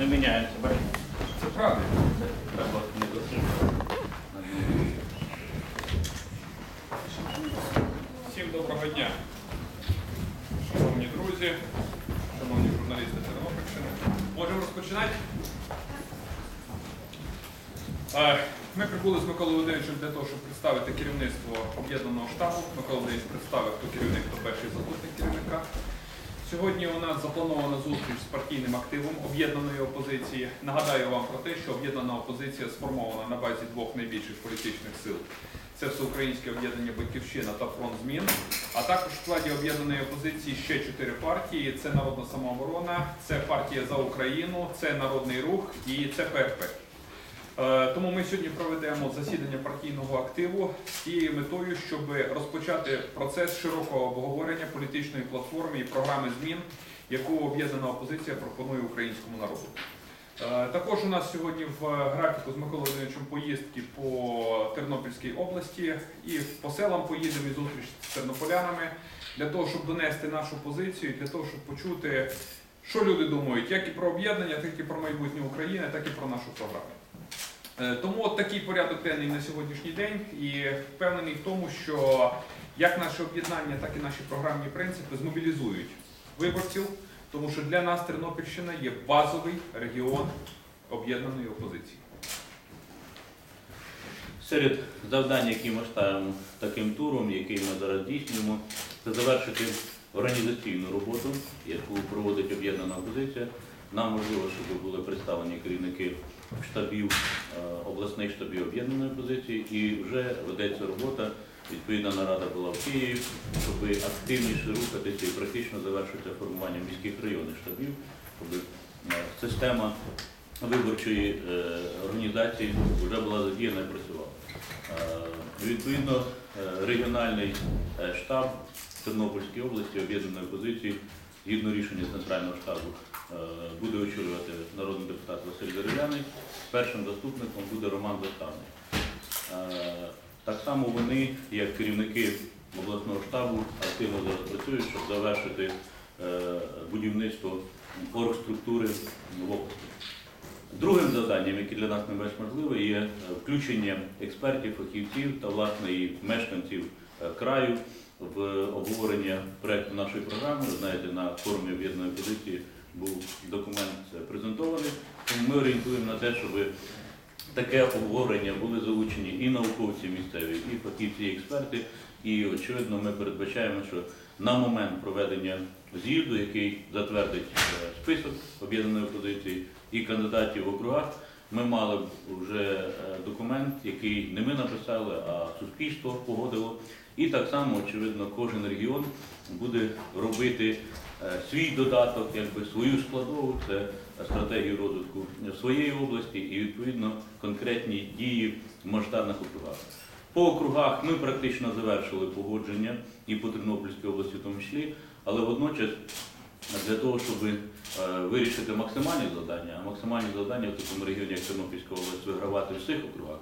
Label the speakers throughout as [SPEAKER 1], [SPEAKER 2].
[SPEAKER 1] Ми міняємося, бачите?
[SPEAKER 2] Це
[SPEAKER 1] не досить.
[SPEAKER 2] Всім доброго дня. Шановні друзі, шановні журналісти Тернопільщини. Можемо розпочинати? Ми прибули з Миколою Володимировичем для того, щоб представити керівництво об'єднаного штабу. Микола Володимирович представив, хто керівник, хто перший заступник керівника. Сьогодні у нас запланована зустріч з партійним активом об'єднаної опозиції. Нагадаю вам про те, що об'єднана опозиція сформована на базі двох найбільших політичних сил. Це Всеукраїнське об'єднання Батьківщина та Фронт змін. А також в складі об'єднаної опозиції ще чотири партії: це Народна самооборона, це партія за Україну, це Народний рух і це ПРП. Е, Тому ми сьогодні проведемо засідання партійного активу з тією метою, щоб розпочати процес широкого обговорення політичної платформи і програми змін, яку об'єднана опозиція пропонує українському народу. Е, Також у нас сьогодні в графіку з Миколою Володимировичем поїздки по Тернопільській області і по селам поїдемо і зустріч з тернополянами для того, щоб донести нашу позицію, для того, щоб почути, що люди думають, як і про об'єднання, так і про майбутнє України, так і про нашу програму. Е, Тому от такий порядок денний на сьогоднішній день і впевнений в тому, що як наше об'єднання, так і наші програмні принципи змобілізують виборців, тому що для нас Тернопільщина є базовий регіон об'єднаної опозиції.
[SPEAKER 1] Серед завдань, які ми ставимо таким туром, який ми зараз здійснюємо, це завершити організаційну роботу, яку проводить об'єднана опозиція. Нам можливо, щоб були представлені керівники штабів, е, обласних штабів об'єднаної опозиції, і вже ведеться робота. Відповідна нарада була в Києві, щоб активніше рухатися і практично завершити формування міських районних штабів, щоб е, система виборчої е, організації вже була задіяна і працювала. Відповідно, регіональний штаб Тернопільської області об'єднаної опозиції, згідно рішення Центрального штабу, буде очолювати народний депутат Василь Дерев'яний. Першим заступником буде Роман Заставний. Е, Так само вони, як керівники обласного штабу, активно зараз працюють, щоб завершити е, будівництво оргструктури в області. Другим завданням, яке для нас найбільш важливе, є е, включення експертів, фахівців та власне і мешканців е, краю в обговорення проекту нашої програми. Ви знаєте, на форумі об'єднаної позиції був документ презентований. Тому ми орієнтуємо на те, щоб таке обговорення були залучені і науковці місцеві, і фахівці, і експерти. І очевидно, ми передбачаємо, що на момент проведення з'їзду, який затвердить е, список об'єднаної опозиції і кандидатів в округах, ми мали б вже е, документ, який не ми написали, а суспільство погодило. І так само, очевидно, кожен регіон буде робити свій додаток, якби свою складову, це стратегію розвитку своєї області і відповідно конкретні дії в масштабних округах. По округах ми практично завершили погодження і по Тернопільській області в тому числі, але водночас для того, щоб е, вирішити максимальні завдання, а максимальні завдання в такому регіоні, як Тернопільська область, вигравати в всіх округах,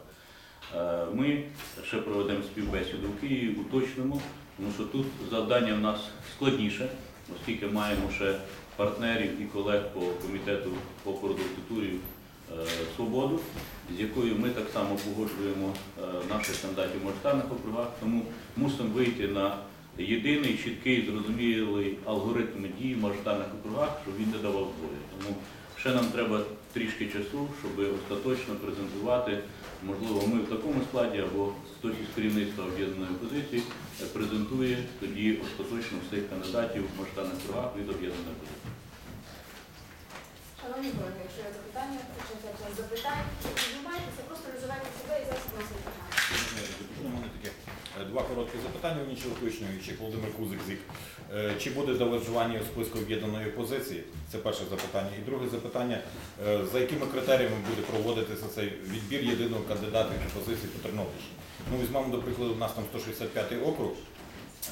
[SPEAKER 1] е, ми ще проведемо співбесіду в Києві, уточнимо, тому що тут завдання в нас складніше, оскільки маємо ще партнерів і колег по комітету по культурі свободу, з якою ми так само погоджуємо е, наших кандидатів в масштабних округах, тому мусимо вийти на єдиний, чіткий, зрозумілий алгоритм дій в масштабних округах, щоб він не давав зброї. Тому ще нам треба трішки часу, щоб остаточно презентувати. Можливо, ми в такому складі або хтось із керівництва об'єднаної опозиції е, презентує тоді остаточно всіх кандидатів в масштабних округах від об'єднаних буде.
[SPEAKER 3] Шановні колеги, якщо є запитання, час запитань. це просто називайте себе і зараз на запитання.
[SPEAKER 4] У мене таке е, два короткі запитання, інші уточнюючі. Володимир Кузик ЗІК. Е, Чи буде доложування у списку об'єднаної опозиції? Це перше запитання. І друге запитання, е, за якими критеріями буде проводитися цей відбір єдиного кандидата від опозиції по Тернопільщині? Ну, візьмемо, до прикладу, у нас там 165 округ,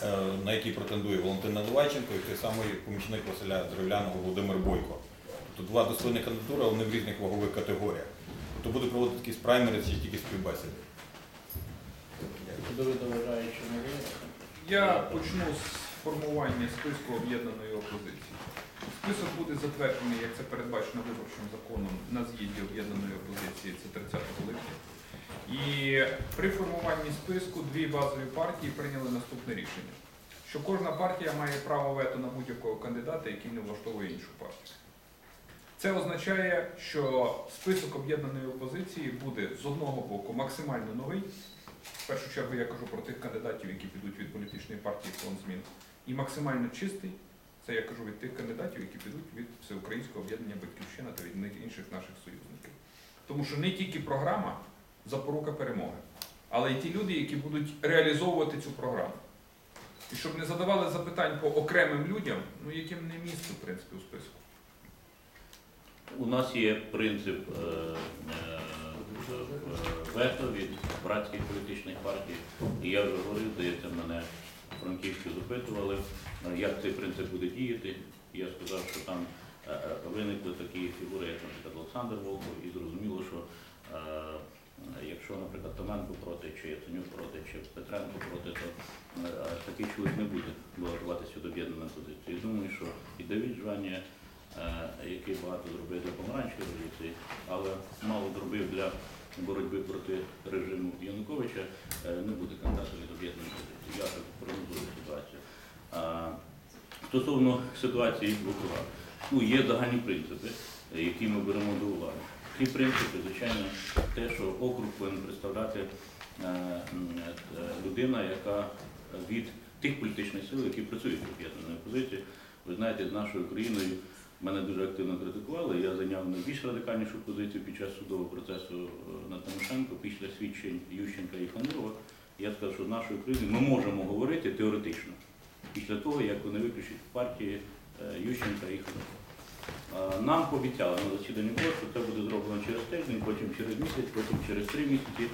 [SPEAKER 4] е, на який претендує Валентина Левайченко і той самий помічник Василя Древляного Володимир Бойко. Тобто два достойні кандидатури, але вони в різних вагових категоріях. Тобто буде проводити якісь праймери чи тільки співбесіди?
[SPEAKER 1] Куди ви доважаєте?
[SPEAKER 2] Я почну з формування списку об'єднаної опозиції. Список буде затверджений, як це передбачено виборчим законом, на з'їзді об'єднаної опозиції, це 30 липня. І при формуванні списку дві базові партії прийняли наступне рішення, що кожна партія має право вето на будь-якого кандидата, який не влаштовує іншу партію. Це означає, що список об'єднаної опозиції буде з одного боку максимально новий. В першу чергу я кажу про тих кандидатів, які підуть від політичної партії фонд змін, і максимально чистий. Це я кажу від тих кандидатів, які підуть від всеукраїнського об'єднання Батьківщина та від інших наших союзників. Тому що не тільки програма запорука перемоги, але й ті люди, які будуть реалізовувати цю програму. І щоб не задавали запитань по окремим людям, ну яким не місце, в принципі, у списку.
[SPEAKER 1] У нас є принцип е, е, вето від братських політичних партій. І я вже говорив, здається, мене франківські запитували, е, як цей принцип буде діяти. І Я сказав, що там е, е, виникли такі фігури, як, наприклад, Олександр Волков, і зрозуміло, що якщо, наприклад, Томенко проти, чи Яценюк проти, чи Петренко проти, то такий чоловік не буде балотуватися до об'єднаної позиції. Думаю, що і Давід Жванія, який багато зробив для помаранчевої але мало зробив для боротьби проти режиму Януковича, е, не буде кандидатом від об'єднаної позиції. Я так прогнозую ситуацію. Стосовно ситуації в округах, ну, є загальні принципи, які ми беремо до уваги. Ті принципи, звичайно, те, що округ повинен представляти е, е, людина, яка від тих політичних сил, які працюють в об'єднаної позиції. Ви знаєте, з нашою країною мене дуже активно критикували. Я зайняв найбільш радикальнішу позицію під час судового процесу е, на Тимошенко після свідчень Ющенка і Ханурова. Я сказав, що з нашою країною ми можемо говорити теоретично після того, як вони виключать партії е, Ющенка і Ханурова. Е, Нам пообіцяли на засіданні що це буде зроблено через тиждень, потім через місяць, потім через три місяці.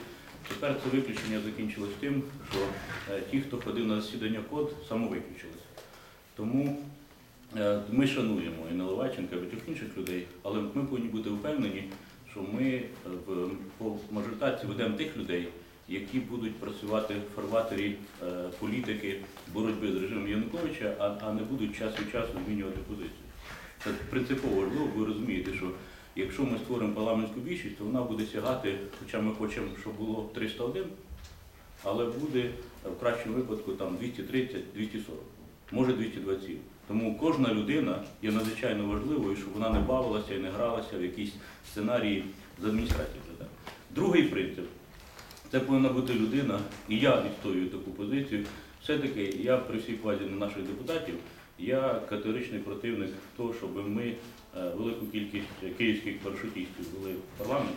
[SPEAKER 1] Тепер це виключення закінчилось тим, що ті, хто ходив на засідання код, самовиключилися. Тому ми шануємо і Наливайченка, і багатьох інших людей, але ми повинні бути впевнені, що ми е, по мажоритації ведемо тих людей, які будуть працювати в фарватері е, політики боротьби з режимом Януковича, а, не будуть час від часу змінювати позицію. Це принципово важливо, ви розумієте, що якщо ми створимо парламентську більшість, то вона буде сягати, хоча ми хочемо, щоб було 301, але буде е, в кращому випадку там 230-240, може 227. Тому кожна людина є надзвичайно важливою, щоб вона не бавилася і не гралася в якісь сценарії з адміністрації. Другий принцип це повинна бути людина, і я відстоюю таку позицію. Все-таки я при всій повазі на наших депутатів, я категоричний противник того, щоб ми е, велику кількість київських парашутістів ввели в парламент.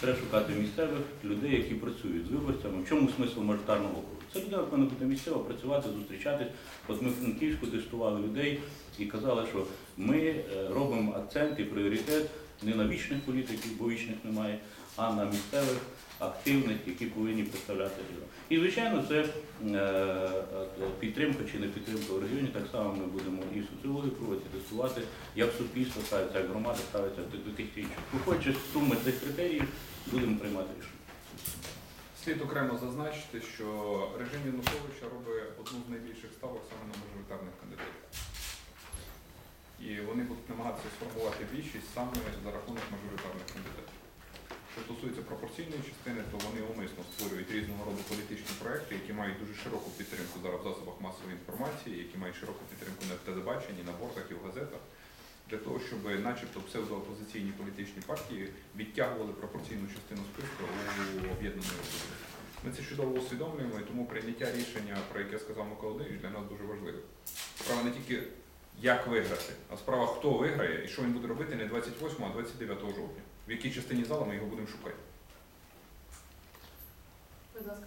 [SPEAKER 1] Треба шукати місцевих людей, які працюють з виборцями. В чому смисл мажоритарного округу? Це людина повинна бути місцева, працювати, зустрічатись. От ми в Франківську тестували людей і казали, що ми е, робимо акцент і пріоритет не на вічних політиків, бо вічних немає, а на місцевих, активних, які повинні представляти регіон. І, звичайно, це е, е, підтримка чи не підтримка в регіоні. Так само ми будемо і соціологію проводити, тестувати, як суспільство ставиться, як громада ставиться до тих чи інших. Виходячи з суми цих критеріїв, будемо приймати рішення.
[SPEAKER 2] Слід окремо зазначити, що режим Януковича робить одну з найбільших ставок саме на мажоритарних кандидатів. І вони будуть намагатися сформувати більшість саме за рахунок мажоритарних кандидатів. Що стосується пропорційної частини, то вони умисно створюють різного роду політичні проекти, які мають дуже широку підтримку зараз в засобах масової інформації, які мають широку підтримку на телебаченні, на бортах і в газетах, для того, щоб начебто псевдоопозиційні політичні партії відтягували пропорційну частину списку у об'єднаної опозиції. Ми це чудово усвідомлюємо, і тому прийняття рішення, про яке сказав Микола Володимирович, для нас дуже важливе. Справа не тільки як виграти, а справа хто виграє і що він буде робити не 28, а 29 жовтня. В якій частині зала ми його будемо шукати.
[SPEAKER 3] Будь ласка.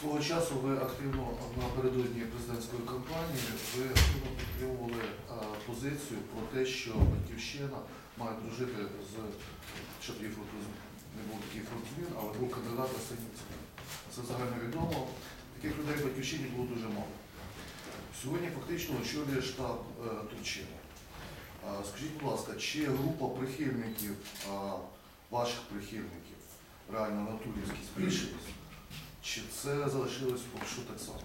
[SPEAKER 5] Свого часу ви активно напередодні президентської кампанії ви активно підтримували е, позицію про те, що Батьківщина має дружити з щоб її не був такий фронт змін, але був кандидат на Синівця. Це загально відомо. Таких людей в Батьківщині було дуже мало. Сьогодні фактично очолює штаб е, Турчина. Е, Скажіть, будь ласка, чи група прихильників, ваших прихильників, реально на Турівській збільшилась? Чи це залишилось поки що так само?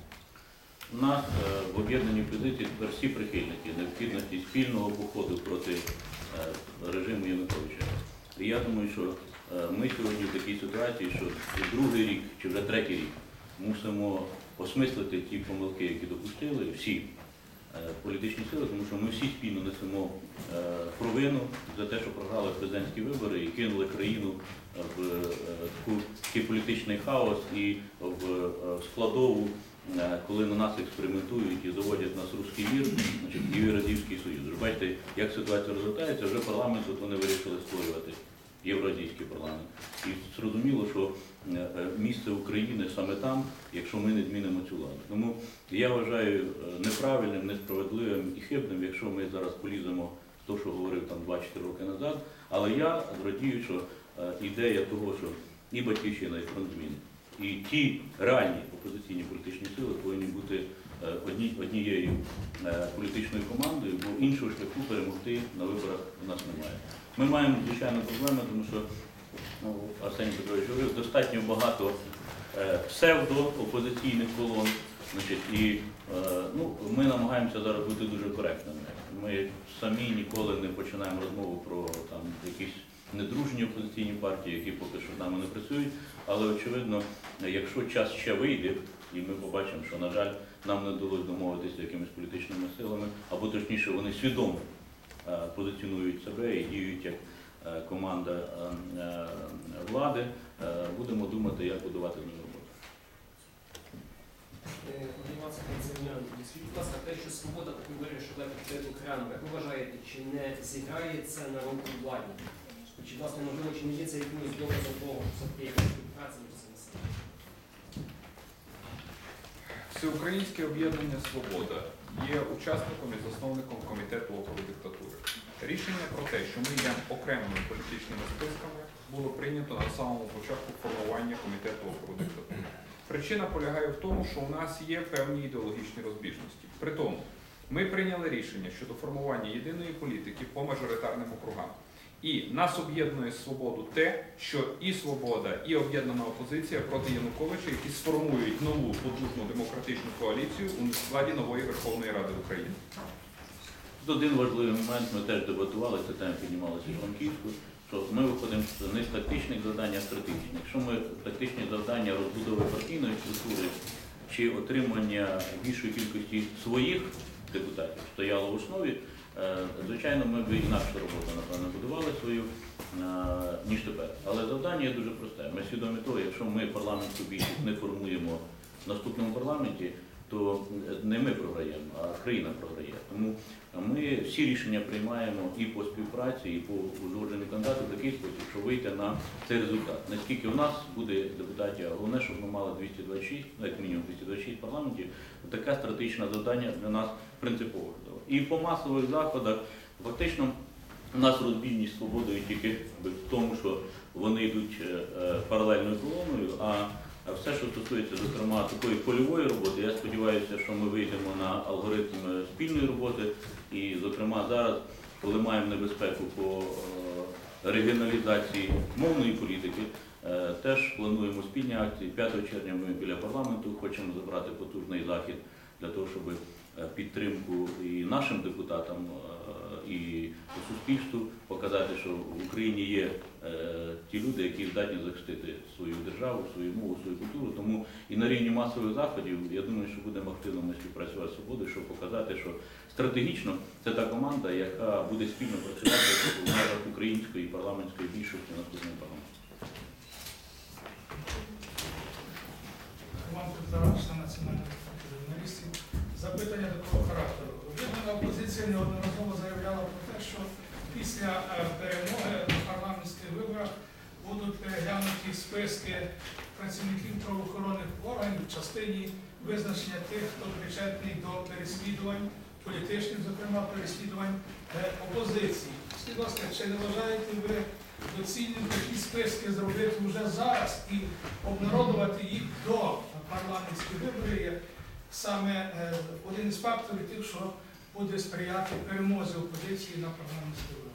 [SPEAKER 1] У нас е, в об'єднаній позиції тепер всі прихильники необхідності спільного походу проти е, режиму Януковича. І я думаю, що е, ми сьогодні в такій ситуації, що другий рік чи вже третій рік мусимо осмислити ті помилки, які допустили всі політичні сили, тому що ми всі спільно несемо е, провину за те, що програли президентські вибори і кинули країну в е, такий політичний хаос і в е, складову, е, коли на нас експериментують і доводять нас русський мір значить, і Євразійський Союз. Бачите, як ситуація розвертається, вже парламент вони вирішили створювати. Євразійський парламент. І зрозуміло, що е, е, місце України саме там, якщо ми не змінимо цю владу. Тому я вважаю е, неправильним, несправедливим і хибним, якщо ми зараз поліземо в те, що говорив там 2-4 роки назад. Але я зрадію, що е, ідея того, що і батьківщина, і фронт змін, і ті реальні опозиційні політичні сили повинні бути е, одні, однією е, політичною командою, бо іншого шляху перемогти на виборах у нас немає. Ми маємо звичайно проблеми, тому що Арсеній Петрович говорив, достатньо багато е, псевдо-опозиційних колон. Значить, і е, ну, ми намагаємося зараз бути дуже коректними. Ми самі ніколи не починаємо розмову про там, якісь недружні опозиційні партії, які поки що з нами не працюють. Але очевидно, якщо час ще вийде, і ми побачимо, що, на жаль, нам не вдалося домовитися якимись політичними силами, або точніше, вони свідомо е, позиціонують себе і діють як команда е, е, влади, е, будемо думати, як будувати з ними роботу.
[SPEAKER 6] Будь ласка, те, що свобода так говорить, що дати як ви вважаєте, чи не зіграє це на руку владі? Чи, власне, можливо, чи не є це якимось доказом того, що все-таки якась співпраця між цими силами?
[SPEAKER 2] Всеукраїнське об'єднання Свобода є учасником і засновником комітету опору диктатури. Рішення про те, що ми йдемо окремими політичними списками, було прийнято на самому початку формування комітету опору диктатури. Причина полягає в тому, що у нас є певні ідеологічні розбіжності. При тому, ми прийняли рішення щодо формування єдиної політики по мажоритарним округам. І нас об'єднує свободу те, що і свобода, і об'єднана опозиція проти Януковича, які сформують нову потужну демократичну коаліцію у складі нової Верховної Ради України.
[SPEAKER 1] Тут один важливий момент, ми теж дебатували, ця тема піднімалася в Франківську, що ми виходимо з тактичних завдань, а з стратегічних. Якщо ми тактичні завдання розбудови партійної структури чи отримання більшої кількості своїх депутатів стояло в основі, е, звичайно, ми б інакше роботу, напевно, будували свою, е, ніж тепер. Але завдання дуже просте. Ми свідомі того, якщо ми парламентську більшість не формуємо в наступному парламенті, то не ми програємо, а країна програє. Тому ми всі рішення приймаємо і по співпраці, і по узгодженню кандидатів в такий спосіб, щоб вийти на цей результат. Наскільки у нас буде депутатів, головне, щоб ми мали 226, ну, як мінімум 226 парламентів, таке стратегічне завдання для нас принципове. І по масових заходах фактично у нас розбіжність свободою тільки в тому, що вони йдуть е, е, паралельною колоною, а а все, що стосується, зокрема, такої польової роботи, я сподіваюся, що ми вийдемо на алгоритм е, спільної роботи. І, зокрема, зараз, коли маємо небезпеку по е, регіоналізації мовної політики, е, теж плануємо спільні акції. 5 червня ми біля парламенту хочемо забрати потужний захід для того, щоб підтримку і нашим депутатам, і суспільству показати, що в Україні є е, ті люди, які здатні захистити свою державу, свою мову, свою культуру. Тому і на рівні масових заходів я думаю, що будемо активно ми співпрацювати з свободою, щоб показати, що стратегічно це та команда, яка буде спільно працювати в межах української парламентської більшості наступного парламенту.
[SPEAKER 7] Роман Петрович, національних журналістів. Запитання такого характеру. Об'єднана опозиція неодноразово заявляла про те, що після е, перемоги на парламентських виборах будуть переглянуті списки працівників правоохоронних органів в частині визначення тих, хто причетний до переслідувань, політичних, зокрема, переслідувань е, опозиції. Скажіть, ласка, чи не вважаєте ви доцільним такі списки зробити вже зараз і обнародувати їх до парламентських виборів саме е, один із факторів тих, що буде сприяти перемозі опозиції на парламентських виборах.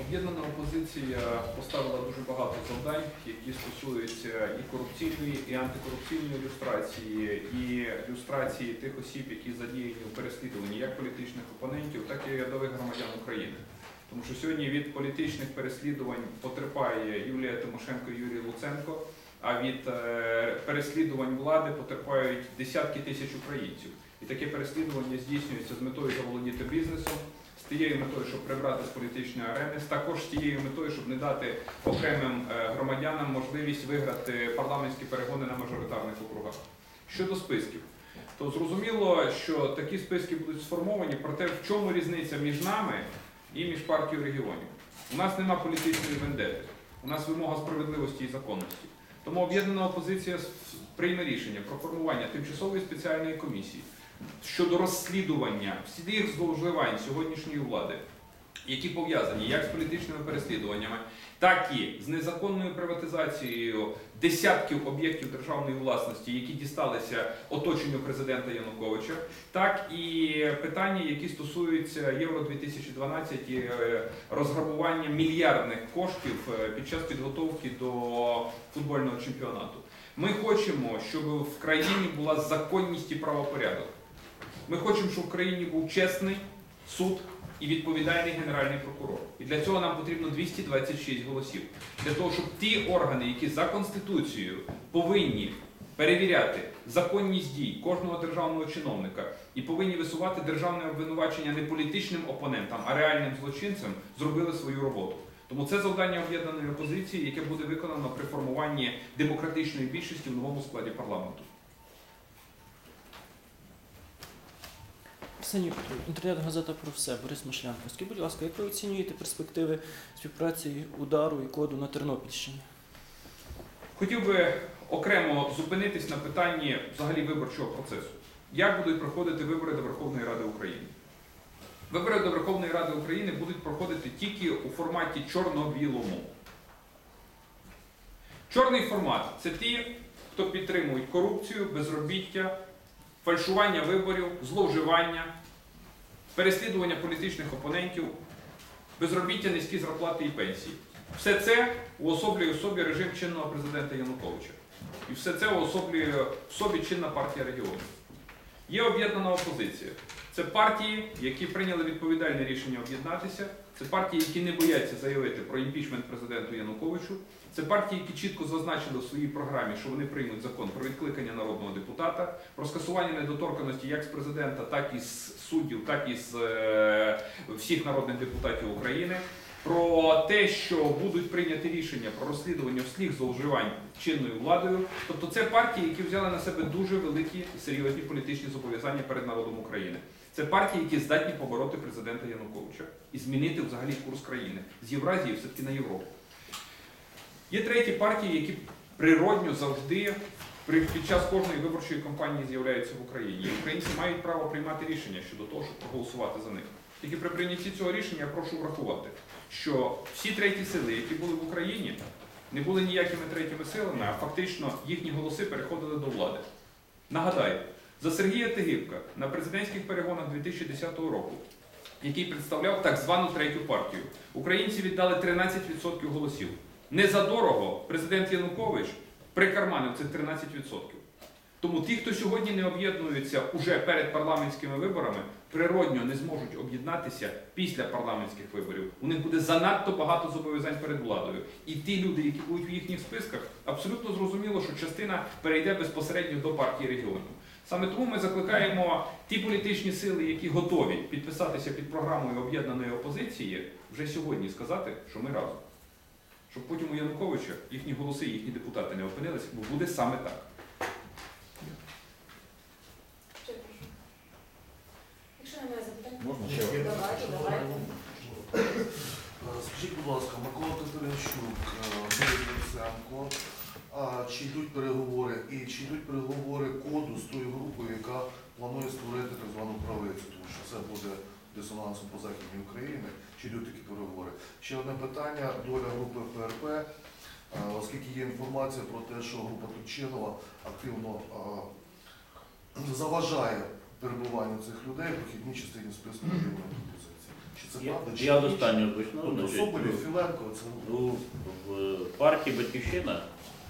[SPEAKER 2] Об'єднана опозиція поставила дуже багато завдань, які стосуються і корупційної, і антикорупційної люстрації, і люстрації тих осіб, які задіяні у переслідуванні як політичних опонентів, так і рядових громадян України. Тому що сьогодні від політичних переслідувань потерпає Юлія Тимошенко і Юрій Луценко, а від е, переслідувань влади потерпають десятки тисяч українців. І таке переслідування здійснюється з метою заволодіти бізнесом, з тією метою, щоб прибрати з політичної арени, також з тією метою, щоб не дати окремим е, громадянам можливість виграти парламентські перегони на мажоритарних округах. Щодо списків, то зрозуміло, що такі списки будуть сформовані, проте в чому різниця між нами і між партією регіонів. У нас нема політичної вендети, у нас вимога справедливості і законності. Тому об'єднана опозиція прийме рішення про формування тимчасової спеціальної комісії щодо розслідування всіх зловживань сьогоднішньої влади, які пов'язані як з політичними переслідуваннями, так і з незаконною приватизацією десятків об'єктів державної власності, які дісталися оточенню президента Януковича, так і питання, які стосуються Євро 2012 і е, розграбування мільярдних коштів е, під час підготовки до футбольного чемпіонату. Ми хочемо, щоб в країні була законність і правопорядок. Ми хочемо, щоб в країні був чесний суд і відповідальний генеральний прокурор. І для цього нам потрібно 226 голосів. Для того, щоб ті органи, які за конституцією повинні перевіряти законність дій кожного державного чиновника і повинні висувати державне обвинувачення не політичним опонентам, а реальним злочинцям, зробили свою роботу. Тому це завдання об'єднаної опозиції, яке буде виконано при формуванні демократичної більшості в новому складі парламенту.
[SPEAKER 8] Арсеній інтернет-газета про все, Борис Машлянко. Скажіть, будь ласка, як ви оцінюєте перспективи співпраці удару і коду на Тернопільщині?
[SPEAKER 2] Хотів би окремо зупинитись на питанні взагалі виборчого процесу. Як будуть проходити вибори до Верховної Ради України? Вибори до Верховної Ради України будуть проходити тільки у форматі чорно-білому. Чорний формат це ті, хто підтримують корупцію, безробіття, фальшування виборів, зловживання, переслідування політичних опонентів, безробіття, низькі зарплати і пенсії. Все це уособлює в собі режим чинного президента Януковича. І все це уособлює в собі чинна партія регіонів. Є об'єднана опозиція. Це партії, які прийняли відповідальне рішення об'єднатися. Це партії, які не бояться заявити про імпічмент президенту Януковичу. Це партії, які чітко зазначили в своїй програмі, що вони приймуть закон про відкликання народного депутата, про скасування недоторканості як з президента, так і з суддів, так і з е, всіх народних депутатів України. Про те, що будуть прийняті рішення про розслідування всіх зловживань чинною владою, тобто це партії, які взяли на себе дуже великі серйозні політичні зобов'язання перед народом України. Це партії, які здатні побороти президента Януковича і змінити взагалі курс країни з Євразії все-таки на Європу. Є треті партії, які природньо завжди під час кожної виборчої кампанії з'являються в Україні. І українці мають право приймати рішення щодо того, щоб проголосувати за них. Тільки при прийнятті цього рішення я прошу врахувати, що всі треті сили, які були в Україні, не були ніякими третіми силами, а фактично їхні голоси переходили до влади. Нагадаю, за Сергія Тигівка на президентських перегонах 2010 року, який представляв так звану третю партію, українці віддали 13% голосів. Незадорого президент Янукович прикарманив цих 13%. Тому ті, хто сьогодні не об'єднуються уже перед парламентськими виборами, природньо не зможуть об'єднатися після парламентських виборів. У них буде занадто багато зобов'язань перед владою. І ті люди, які будуть в їхніх списках, абсолютно зрозуміло, що частина перейде безпосередньо до партії регіонів. Саме тому ми закликаємо ті політичні сили, які готові підписатися під програмою об'єднаної опозиції, вже сьогодні сказати, що ми разом. Щоб потім у Януковича їхні голоси, їхні депутати не опинилися, бо буде саме так.
[SPEAKER 3] Якщо немає запитань,
[SPEAKER 4] Можна ще?
[SPEAKER 3] давайте, давайте.
[SPEAKER 5] Е, Скажіть, будь ласка, Микола Катеринчук, е, Юрій Луценко, а чи йдуть переговори і чи йдуть переговори коду з тою групою, яка планує створити так звану правицю, тому що це буде дисонансом по Західній Україні, чи йдуть такі переговори? Ще одне питання, доля групи ПРП, е, оскільки є інформація про те, що група Турчинова активно е, заважає перебуванню цих людей в прохідній частині списку регіональної опозиції. Чи Це правда? чи
[SPEAKER 1] я
[SPEAKER 5] ні?
[SPEAKER 1] з останнього почну.
[SPEAKER 5] Тобто
[SPEAKER 1] значить,
[SPEAKER 5] Соболєв, Філенко, це
[SPEAKER 1] Ну, в партії Батьківщина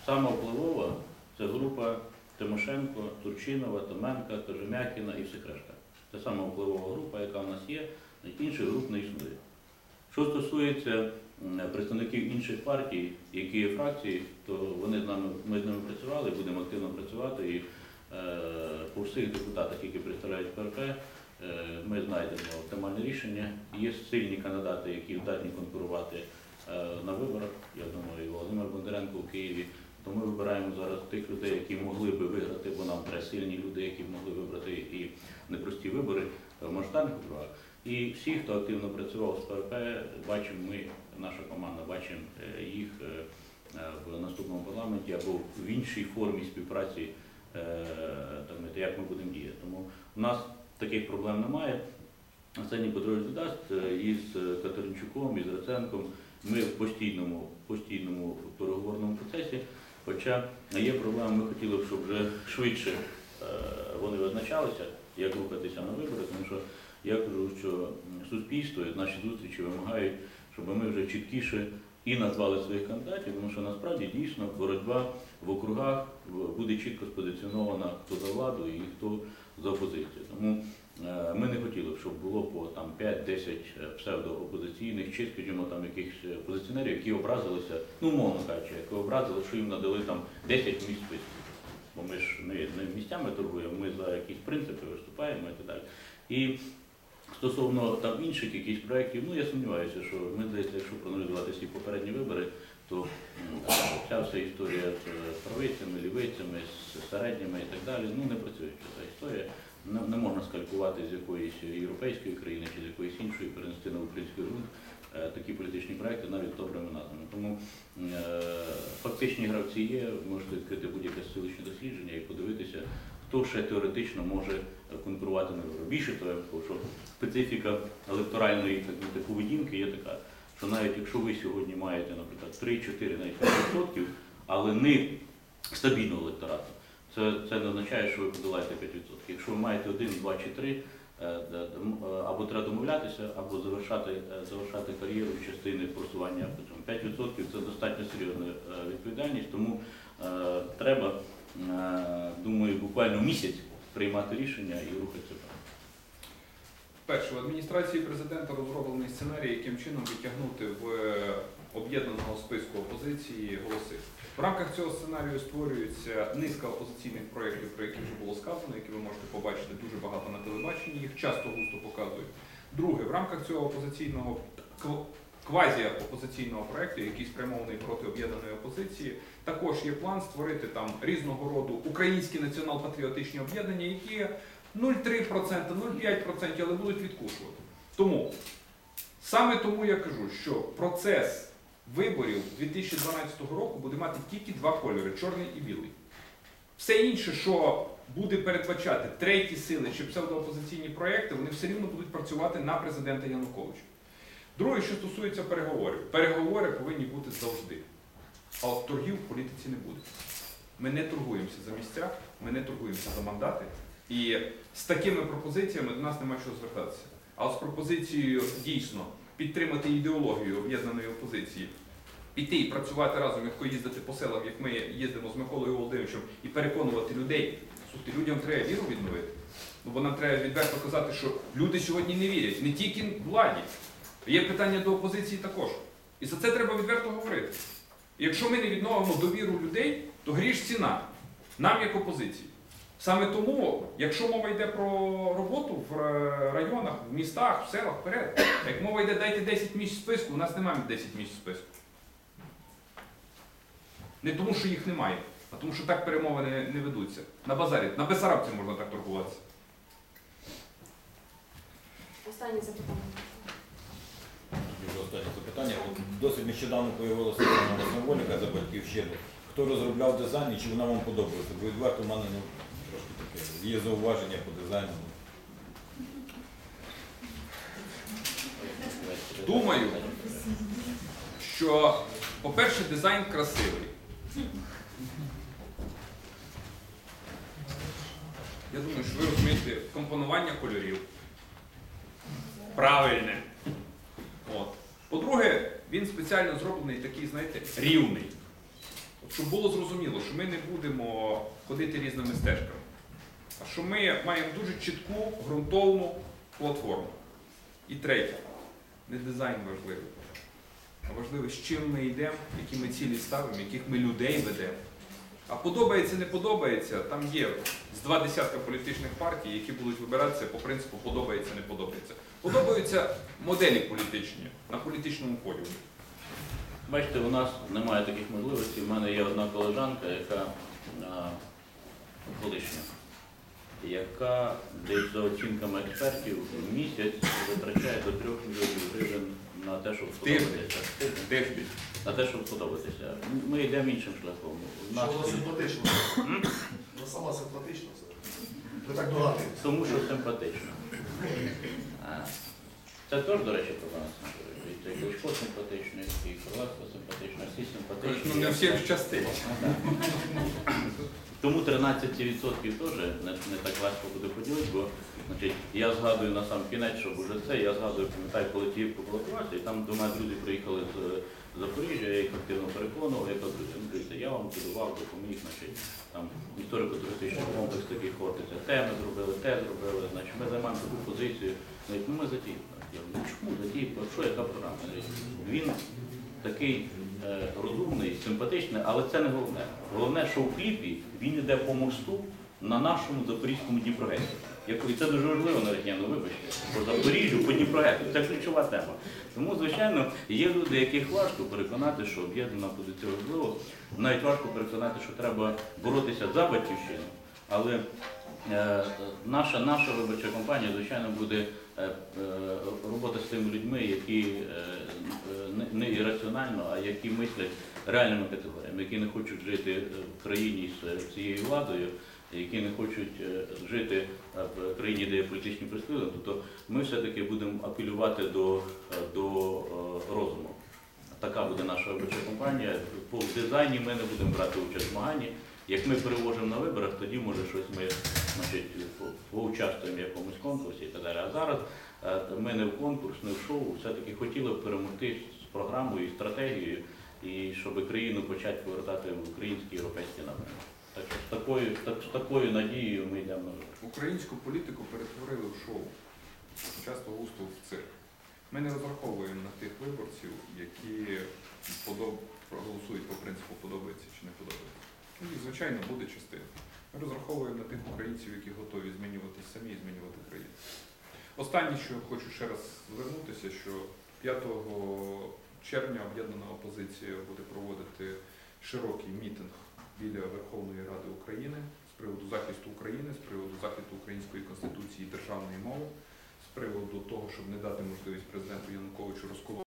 [SPEAKER 1] сама впливова це група Тимошенко, Турчинова, Томенка, Кожем'якіна і всіх решта. Це сама впливова група, яка в нас є, інших груп не існує. Що стосується представників інших партій, які є фракції, то вони з нами, ми з ними працювали, будемо активно працювати. І е, по всіх депутатах, які представляють ПРП, е, ми знайдемо оптимальне рішення. Є сильні кандидати, які здатні конкурувати е, на виборах. Я думаю, і Володимир Бондаренко в Києві. То ми вибираємо зараз тих людей, які могли би виграти, бо нам треба сильні люди, які могли вибрати і непрості вибори в масштабних округах. І всі, хто активно працював з ПРП, бачимо ми, наша команда, бачимо е, їх е, е, в наступному парламенті або в іншій формі співпраці, як ми будемо діяти. Тому у нас таких проблем немає. Арсеній Петрович додасть е, із Катеринчуком, із Раценком. Ми в постійному, постійному переговорному процесі. Хоча є проблема, ми хотіли б, щоб вже швидше е, вони визначалися, як рухатися на вибори, тому що я кажу, що суспільство і наші зустрічі вимагають, щоб ми вже чіткіше і назвали своїх кандидатів, тому що насправді дійсно боротьба в округах буде чітко спозиціонована, хто за владу і хто за опозицію. Тому ми не хотіли б, щоб було по 5-10 псевдоопозиційних чи, скажімо, там якихось е, опозиціонерів, які образилися, ну умовно кажучи, які образили, що їм надали там 10 місць списку. Бо ми ж не, не місцями торгуємо, ми за якісь принципи виступаємо і так далі. І стосовно там інших якихось проєктів, ну я сумніваюся, що ми здається, якщо проаналізувати всі попередні вибори, то м, ця вся історія з е, правицями, лівицями, з середніми і так далі, ну не працює ця історія. Не, не можна скалькувати з якоїсь європейської країни чи з якоїсь іншої перенести на український ґрунт е, такі політичні проекти навіть добрими назвами. Тому е, фактичні гравці є, можете відкрити будь-яке стиличне дослідження і подивитися, хто ще теоретично може конкурувати на виборах. Більше того, що специфіка електоральної так поведінки є така, що навіть якщо ви сьогодні маєте, наприклад, 3-4 навіть 5%, але не стабільного електорату, це, це не означає, що ви подолаєте 5%. Якщо ви маєте 1, 2 чи 3, е, е, або треба домовлятися, або завершати, е, завершати кар'єру частини просування по цьому. 5% це достатньо серйозна відповідальність, тому треба, думаю, буквально місяць приймати рішення і рухатися. вперед.
[SPEAKER 2] Перше, в адміністрації президента розроблений сценарій, яким чином відтягнути в об'єднаного списку опозиції голоси. В рамках цього сценарію створюється низка опозиційних проєктів, про які вже було сказано, які ви можете побачити дуже багато на телебаченні, їх часто густо показують. Друге, в рамках цього опозиційного квазі-опозиційного проєкту, який спрямований проти об'єднаної опозиції, також є план створити там різного роду українські націонал-патріотичні об'єднання, які 0,3%, 0,5%, але будуть відкушувати. Тому саме тому я кажу, що процес виборів 2012 року буде мати тільки два кольори чорний і білий. Все інше, що буде передбачати треті сили чи псевдоопозиційні проекти, вони все рівно будуть працювати на президента Януковича. Друге, що стосується переговорів. Переговори повинні бути завжди. А от торгів в політиці не буде. Ми не торгуємося за місця, ми не торгуємося за мандати. І з такими пропозиціями до нас нема чого звертатися. А з пропозицією дійсно підтримати ідеологію об'єднаної опозиції, піти і працювати разом, як їздити по селам, як ми їздимо з Миколою Володимировичем, і переконувати людей. Слухайте, людям треба віру відновити. Ну, бо нам треба відверто казати, що люди сьогодні не вірять, не тільки владі. Є питання до опозиції також. І за це треба відверто говорити. І якщо ми не відновимо довіру людей, то гріш ціна нам як опозиції. Саме тому, якщо мова йде про роботу в е, районах, в містах, в селах, вперед. Як мова йде, дайте 10 місць списку, у нас немає 10 місць списку. Не тому, що їх немає, а тому, що так перемовини не, не ведуться. На базарі, на Бесарабці можна так торгуватися.
[SPEAKER 3] Останнє запитання.
[SPEAKER 4] Дуже останнє запитання. От досить нещодавно появилася Оксана Самволіка за батьківщину. Хто розробляв дизайн і чи вона вам подобається? Бо відверто в мене ну, трошки таке. Є зауваження по дизайну.
[SPEAKER 2] Думаю. Що, по-перше, дизайн красивий. Я думаю, що ви розумієте компонування кольорів. Правильне. По-друге, він спеціально зроблений такий, знаєте, рівний. Щоб було зрозуміло, що ми не будемо ходити різними стежками, що ми маємо дуже чітку, ґрунтовну платформу. І третє, не дизайн важливий, а важливо, з чим ми йдемо, які ми цілі ставимо, яких ми людей ведемо. А подобається, не подобається, там є з два десятка політичних партій, які будуть вибиратися по принципу подобається, не подобається. Подобаються моделі політичні на політичному полі.
[SPEAKER 1] Бачите, у нас немає таких можливостей. У мене є одна колежанка, яка яка десь за оцінками експертів в місяць витрачає до 3 мільйонів гривень на те, щоб сподобатися.
[SPEAKER 2] Тиждень.
[SPEAKER 1] На те, щоб сподобатися. Ми йдемо іншим шляхом. У нас
[SPEAKER 5] Що вона симпатична? Вона сама симпатична. Ви так догадуєтесь.
[SPEAKER 1] тому що симпатично. А, Це теж, до речі, про нас. І цей Кличко симпатичний, і Кролевська симпатична, всі симпатичні.
[SPEAKER 2] Ну, не всі в частині.
[SPEAKER 1] Тому 13% теж не, не так легко буде поділити, бо значить, я згадую на сам кінець, щоб уже це, я згадую, пам'ятаю, коли Тіївку балотувався, і там до мене друзі приїхали з Запоріжжя, я їх активно переконував, я кажу, «Ну, я вам будував, допоміг, значить, там історико-туристичний комплекс такий хортиця, те ми зробили, те зробили, значить, ми займаємо таку позицію. Навіть, ну ми за Тіївку. Я говорю, ну чому за Тіївку? Що яка програма? Він такий е, розумний, симпатичний, але це не головне. Головне, що в кліпі він йде по мосту на нашому запорізькому Дніпрогесі. І це дуже важливо навіть, ні, ну вибачте, по Запоріжжю, по Дніпрогесу. Це ключова тема. Тому, звичайно, є люди, яких важко переконати, що об'єднана позиція важлива. Навіть важко переконати, що треба боротися за батьківщину. Але наша, наша виборча кампанія, звичайно, буде е, е, робота з тими людьми, які е, не, ірраціонально, а які мислять реальними категоріями, які не хочуть жити е, в країні з цією владою, які не хочуть е, жити е, в країні, де є політичні переслідування. Тобто ми все-таки будемо апелювати до, е, до е, розуму. Така буде наша виборча кампанія. По дизайні ми не будемо брати участь в змаганні. Як ми переможемо на виборах, тоді може щось ми значить, поучаствуємо в якомусь конкурсі і так далі. А зараз е, ми не в конкурс, не в шоу, все-таки хотіли б перемогти з програмою і стратегією, і щоб країну почати повертати в українські європейські напрямки. Так що з такою, так, з такою надією ми йдемо.
[SPEAKER 2] Українську політику перетворили в шоу, часто густо в цирк. Ми не розраховуємо на тих виборців, які подоб... проголосують по принципу подобається чи не подобається. Ну, і, звичайно, буде частина. Ми розраховуємо на тих українців, які готові змінюватися самі і змінювати країну. Останнє, що хочу ще раз звернутися, що 5 червня об'єднана опозиція буде проводити широкий мітинг біля Верховної Ради України з приводу захисту України, з приводу захисту української конституції і державної мови, з приводу того, щоб не дати можливість президенту Януковичу розколоти.